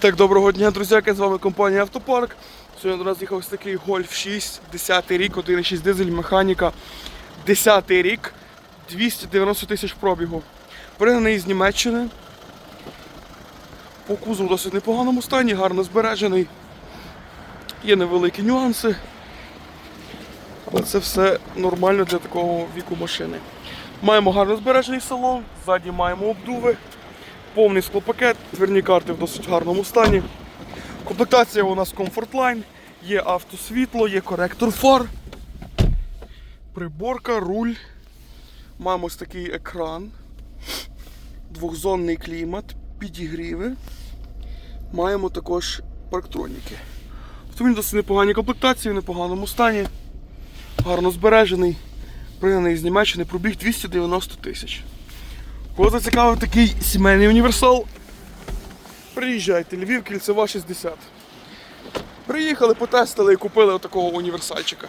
Так, доброго дня, друзяки, з вами компанія Автопарк. Сьогодні до нас їхав ось такий Golf 6, 10 рік, 1,6 дизель, механіка. 10 рік, 290 тисяч пробігу. Пригнаний з Німеччини. По кузову досить непоганому стані, гарно збережений. Є невеликі нюанси. Але це все нормально для такого віку машини. Маємо гарно збережений салон, ззаді маємо обдуви повний склопакет, дверні карти в досить гарному стані. Комплектація у нас Comfortline, є автосвітло, є коректор фар, приборка, руль. Маємо ось такий екран, двохзонний клімат, підігріви. Маємо також парктроніки. Автомобіль досить непогані комплектації, в непоганому стані. Гарно збережений, пригнаний з Німеччини, пробіг 290 тисяч. Кого зацікавив такий сімейний універсал, приїжджайте, Львів, кільцева 60. Приїхали, потестили і купили отакого універсальчика.